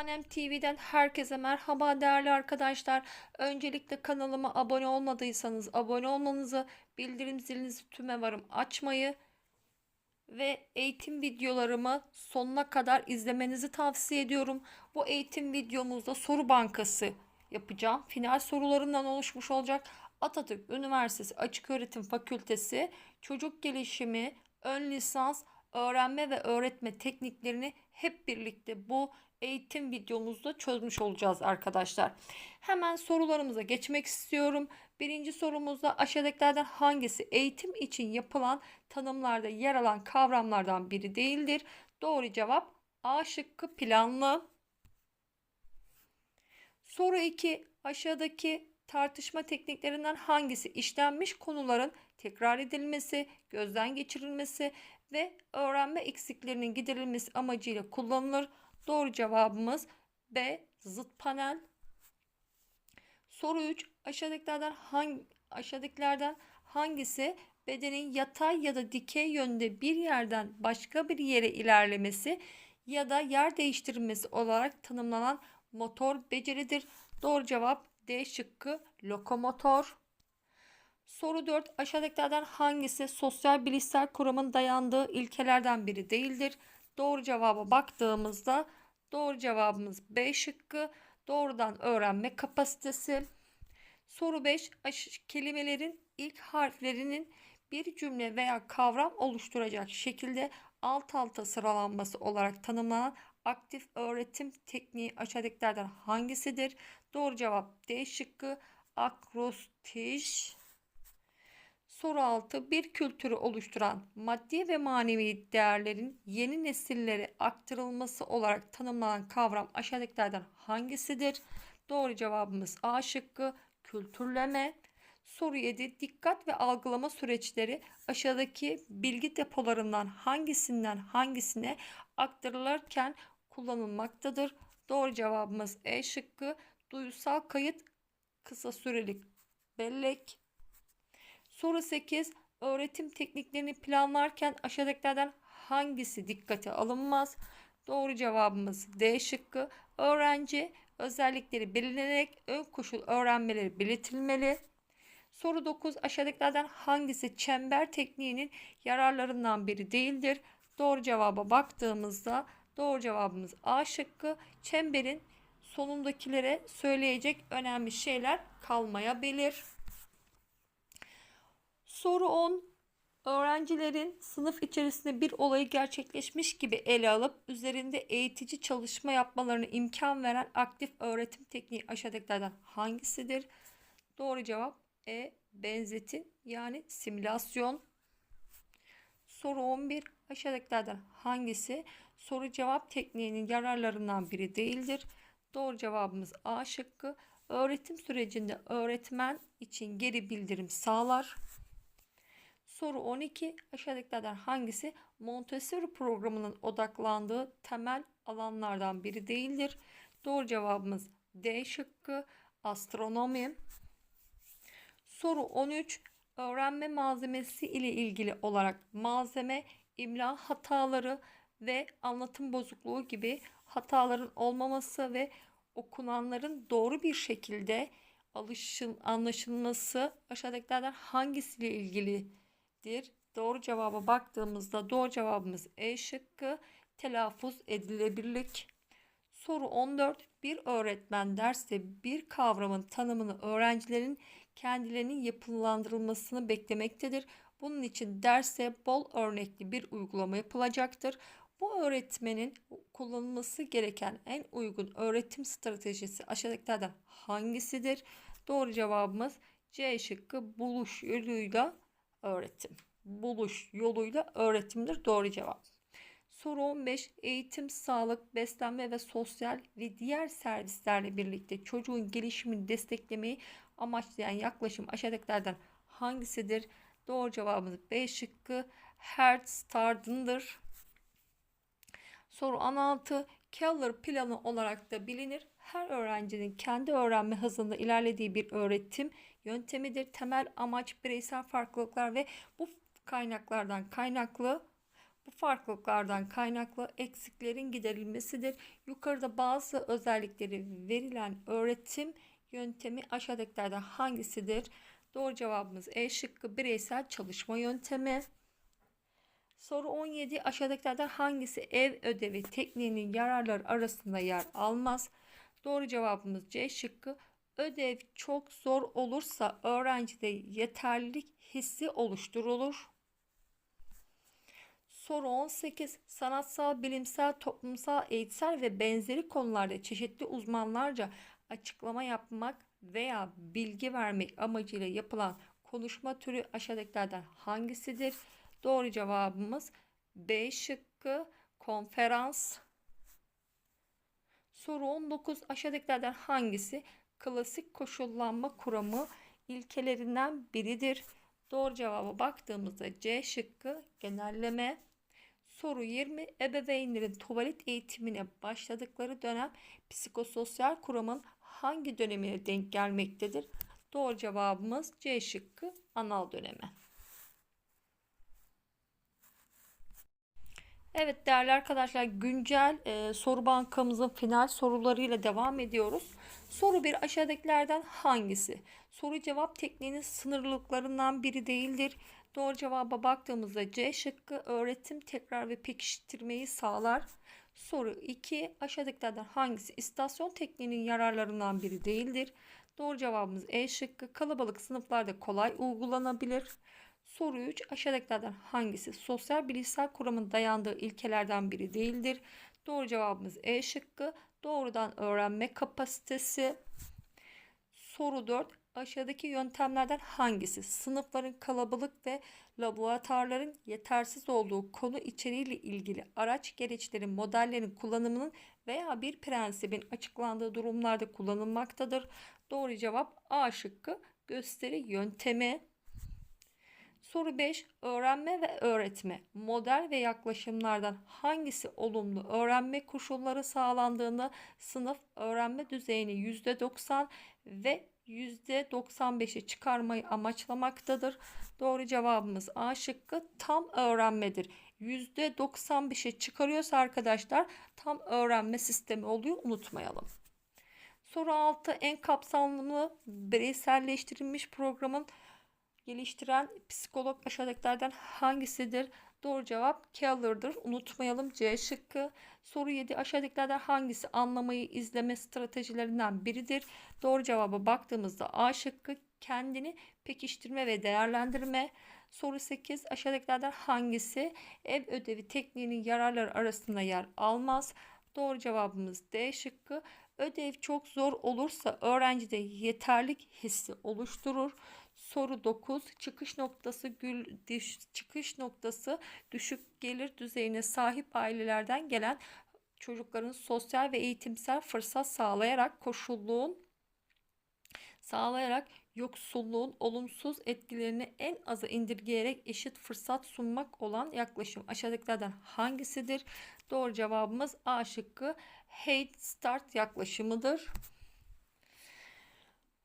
Annem TV'den herkese merhaba değerli arkadaşlar. Öncelikle kanalıma abone olmadıysanız abone olmanızı, bildirim zilinizi tüme varım açmayı ve eğitim videolarımı sonuna kadar izlemenizi tavsiye ediyorum. Bu eğitim videomuzda soru bankası yapacağım. Final sorularından oluşmuş olacak. Atatürk Üniversitesi Açıköğretim Fakültesi Çocuk Gelişimi Ön Lisans Öğrenme ve Öğretme Tekniklerini hep birlikte bu eğitim videomuzda çözmüş olacağız arkadaşlar. Hemen sorularımıza geçmek istiyorum. Birinci sorumuzda aşağıdakilerden hangisi eğitim için yapılan tanımlarda yer alan kavramlardan biri değildir? Doğru cevap A şıkkı planlı. Soru 2. Aşağıdaki tartışma tekniklerinden hangisi işlenmiş konuların tekrar edilmesi, gözden geçirilmesi ve öğrenme eksiklerinin giderilmesi amacıyla kullanılır? Doğru cevabımız B. Zıt panel. Soru 3. Aşağıdakilerden hangi aşağıdakilerden hangisi bedenin yatay ya da dikey yönde bir yerden başka bir yere ilerlemesi ya da yer değiştirmesi olarak tanımlanan motor beceridir? Doğru cevap D şıkkı lokomotor. Soru 4. Aşağıdakilerden hangisi sosyal bilişsel kuramın dayandığı ilkelerden biri değildir? Doğru cevaba baktığımızda doğru cevabımız B şıkkı. Doğrudan öğrenme kapasitesi. Soru 5. Kelimelerin ilk harflerinin bir cümle veya kavram oluşturacak şekilde alt alta sıralanması olarak tanımlanan aktif öğretim tekniği aşağıdakilerden hangisidir? Doğru cevap D şıkkı akrostiş. Soru 6. Bir kültürü oluşturan maddi ve manevi değerlerin yeni nesillere aktarılması olarak tanımlanan kavram aşağıdakilerden hangisidir? Doğru cevabımız A şıkkı kültürleme. Soru 7. Dikkat ve algılama süreçleri aşağıdaki bilgi depolarından hangisinden hangisine aktarılırken kullanılmaktadır? Doğru cevabımız E şıkkı. Duyusal kayıt kısa sürelik bellek. Soru 8. Öğretim tekniklerini planlarken aşağıdakilerden hangisi dikkate alınmaz? Doğru cevabımız D şıkkı. Öğrenci özellikleri belirlenerek ön koşul öğrenmeleri belirtilmeli. Soru 9. Aşağıdakilerden hangisi çember tekniğinin yararlarından biri değildir? Doğru cevaba baktığımızda doğru cevabımız A şıkkı. Çemberin sonundakilere söyleyecek önemli şeyler kalmayabilir. Soru 10. Öğrencilerin sınıf içerisinde bir olayı gerçekleşmiş gibi ele alıp üzerinde eğitici çalışma yapmalarını imkan veren aktif öğretim tekniği aşağıdakilerden hangisidir? Doğru cevap E. Benzetin yani simülasyon. Soru 11. Aşağıdakilerden hangisi soru cevap tekniğinin yararlarından biri değildir? Doğru cevabımız A şıkkı. Öğretim sürecinde öğretmen için geri bildirim sağlar. Soru 12. Aşağıdakilerden hangisi Montessori programının odaklandığı temel alanlardan biri değildir? Doğru cevabımız D şıkkı astronomi. Soru 13. Öğrenme malzemesi ile ilgili olarak malzeme, imla hataları ve anlatım bozukluğu gibi hataların olmaması ve okunanların doğru bir şekilde alışın, anlaşılması aşağıdakilerden hangisiyle ilgilidir? Doğru cevaba baktığımızda doğru cevabımız E şıkkı telaffuz edilebilirlik. Soru 14. Bir öğretmen derste bir kavramın tanımını öğrencilerin kendilerinin yapılandırılmasını beklemektedir. Bunun için derse bol örnekli bir uygulama yapılacaktır. Bu öğretmenin kullanılması gereken en uygun öğretim stratejisi aşağıdakilerden hangisidir? Doğru cevabımız C şıkkı buluş yoluyla öğretim. Buluş yoluyla öğretimdir doğru cevap. Soru 15. Eğitim, sağlık, beslenme ve sosyal ve diğer servislerle birlikte çocuğun gelişimini desteklemeyi amaçlayan yaklaşım aşağıdakilerden hangisidir? Doğru cevabımız B şıkkı Hertzstad'ındır. Soru 16. Keller planı olarak da bilinir. Her öğrencinin kendi öğrenme hızında ilerlediği bir öğretim yöntemidir. Temel amaç bireysel farklılıklar ve bu kaynaklardan kaynaklı bu farklılıklardan kaynaklı eksiklerin giderilmesidir. Yukarıda bazı özellikleri verilen öğretim yöntemi aşağıdakilerden hangisidir? Doğru cevabımız E şıkkı bireysel çalışma yöntemi. Soru 17 aşağıdakilerden hangisi ev ödevi tekniğinin yararları arasında yer almaz? Doğru cevabımız C şıkkı. Ödev çok zor olursa öğrencide yeterlilik hissi oluşturulur. Soru 18. Sanatsal, bilimsel, toplumsal, eğitsel ve benzeri konularda çeşitli uzmanlarca açıklama yapmak veya bilgi vermek amacıyla yapılan konuşma türü aşağıdakilerden hangisidir? Doğru cevabımız B şıkkı konferans. Soru 19 aşağıdakilerden hangisi klasik koşullanma kuramı ilkelerinden biridir? Doğru cevaba baktığımızda C şıkkı genelleme. Soru 20 ebeveynlerin tuvalet eğitimine başladıkları dönem psikososyal kuramın hangi dönemine denk gelmektedir? Doğru cevabımız C şıkkı anal dönemi. Evet değerli arkadaşlar güncel e, soru bankamızın final sorularıyla devam ediyoruz. Soru 1 aşağıdakilerden hangisi? Soru cevap tekniğinin sınırlılıklarından biri değildir. Doğru cevaba baktığımızda C şıkkı öğretim, tekrar ve pekiştirmeyi sağlar. Soru 2 aşağıdakilerden hangisi istasyon tekniğinin yararlarından biri değildir? Doğru cevabımız E şıkkı kalabalık sınıflarda kolay uygulanabilir. Soru 3 aşağıdakilerden hangisi sosyal bilişsel kuramın dayandığı ilkelerden biri değildir? Doğru cevabımız E şıkkı doğrudan öğrenme kapasitesi. Soru 4 aşağıdaki yöntemlerden hangisi sınıfların kalabalık ve laboratuvarların yetersiz olduğu konu içeriğiyle ilgili araç gereçlerin modellerin kullanımının veya bir prensibin açıklandığı durumlarda kullanılmaktadır? Doğru cevap A şıkkı gösteri yöntemi. Soru 5. Öğrenme ve öğretme. Model ve yaklaşımlardan hangisi olumlu öğrenme koşulları sağlandığında sınıf öğrenme düzeyini %90 ve %95'e çıkarmayı amaçlamaktadır. Doğru cevabımız A şıkkı tam öğrenmedir. %95'e çıkarıyorsa arkadaşlar tam öğrenme sistemi oluyor unutmayalım. Soru 6 en kapsamlı bireyselleştirilmiş programın geliştiren psikolog aşağıdakilerden hangisidir? Doğru cevap Keller'dır. Unutmayalım C şıkkı. Soru 7 aşağıdakilerden hangisi anlamayı izleme stratejilerinden biridir? Doğru cevaba baktığımızda A şıkkı kendini pekiştirme ve değerlendirme. Soru 8 aşağıdakilerden hangisi ev ödevi tekniğinin yararları arasında yer almaz? Doğru cevabımız D şıkkı. Ödev çok zor olursa öğrencide yeterlik hissi oluşturur. Soru 9. Çıkış noktası gül düş, çıkış noktası düşük gelir düzeyine sahip ailelerden gelen çocukların sosyal ve eğitimsel fırsat sağlayarak koşulluğun sağlayarak yoksulluğun olumsuz etkilerini en aza indirgeyerek eşit fırsat sunmak olan yaklaşım aşağıdakilerden hangisidir? Doğru cevabımız A şıkkı Head Start yaklaşımıdır.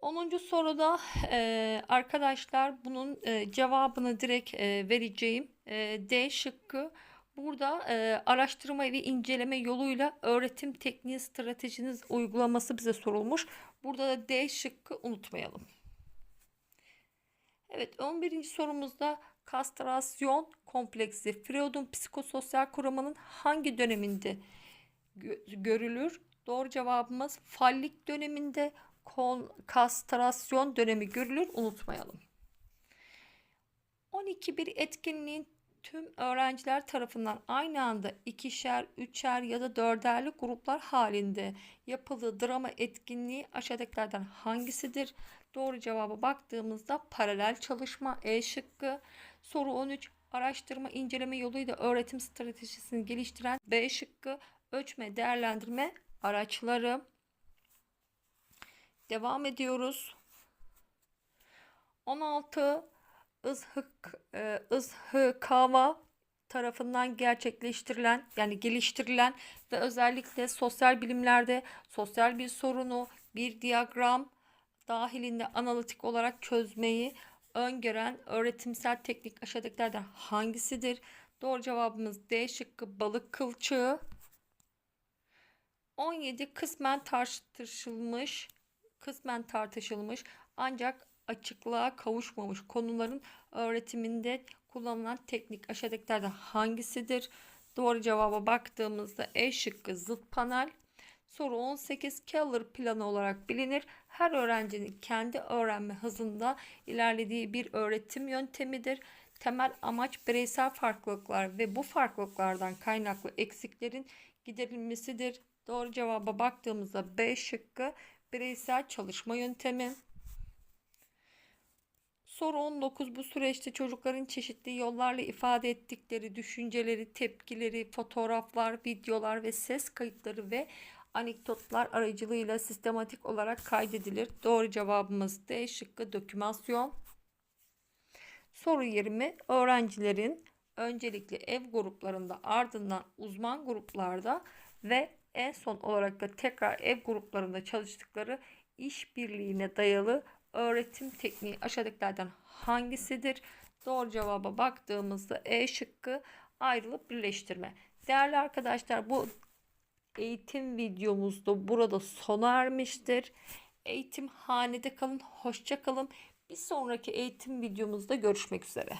10. soruda e, arkadaşlar bunun e, cevabını direkt e, vereceğim. E, D şıkkı burada e, araştırma ve inceleme yoluyla öğretim tekniği stratejiniz uygulaması bize sorulmuş. Burada da D şıkkı unutmayalım. Evet 11. sorumuzda kastrasyon kompleksi Freud'un psikososyal kuramının hangi döneminde görülür? Doğru cevabımız fallik döneminde kon, kastrasyon dönemi görülür unutmayalım. 12 bir etkinliğin tüm öğrenciler tarafından aynı anda ikişer, üçer ya da dörderli gruplar halinde yapıldığı drama etkinliği aşağıdakilerden hangisidir? Doğru cevaba baktığımızda paralel çalışma E şıkkı. Soru 13 araştırma inceleme yoluyla öğretim stratejisini geliştiren B şıkkı ölçme değerlendirme araçları. Devam ediyoruz. 16 ızhık e, ızhıkava tarafından gerçekleştirilen yani geliştirilen ve özellikle sosyal bilimlerde sosyal bir sorunu bir diyagram dahilinde analitik olarak çözmeyi öngören öğretimsel teknik aşağıdakilerden hangisidir? Doğru cevabımız D şıkkı balık kılçığı. 17 kısmen tartışılmış, kısmen tartışılmış ancak açıklığa kavuşmamış konuların öğretiminde kullanılan teknik aşağıdakilerden hangisidir? Doğru cevaba baktığımızda E şıkkı zıt panel. Soru 18 Keller planı olarak bilinir. Her öğrencinin kendi öğrenme hızında ilerlediği bir öğretim yöntemidir. Temel amaç bireysel farklılıklar ve bu farklılıklardan kaynaklı eksiklerin giderilmesidir. Doğru cevaba baktığımızda B şıkkı bireysel çalışma yöntemi. Soru 19 bu süreçte çocukların çeşitli yollarla ifade ettikleri düşünceleri, tepkileri, fotoğraflar, videolar ve ses kayıtları ve anekdotlar aracılığıyla sistematik olarak kaydedilir. Doğru cevabımız D şıkkı dokümasyon. Soru 20 öğrencilerin öncelikle ev gruplarında ardından uzman gruplarda ve en son olarak da tekrar ev gruplarında çalıştıkları işbirliğine dayalı öğretim tekniği aşağıdakilerden hangisidir? Doğru cevaba baktığımızda E şıkkı ayrılıp birleştirme. Değerli arkadaşlar bu eğitim videomuz da burada sona ermiştir. Eğitim hanede kalın, hoşça kalın. Bir sonraki eğitim videomuzda görüşmek üzere.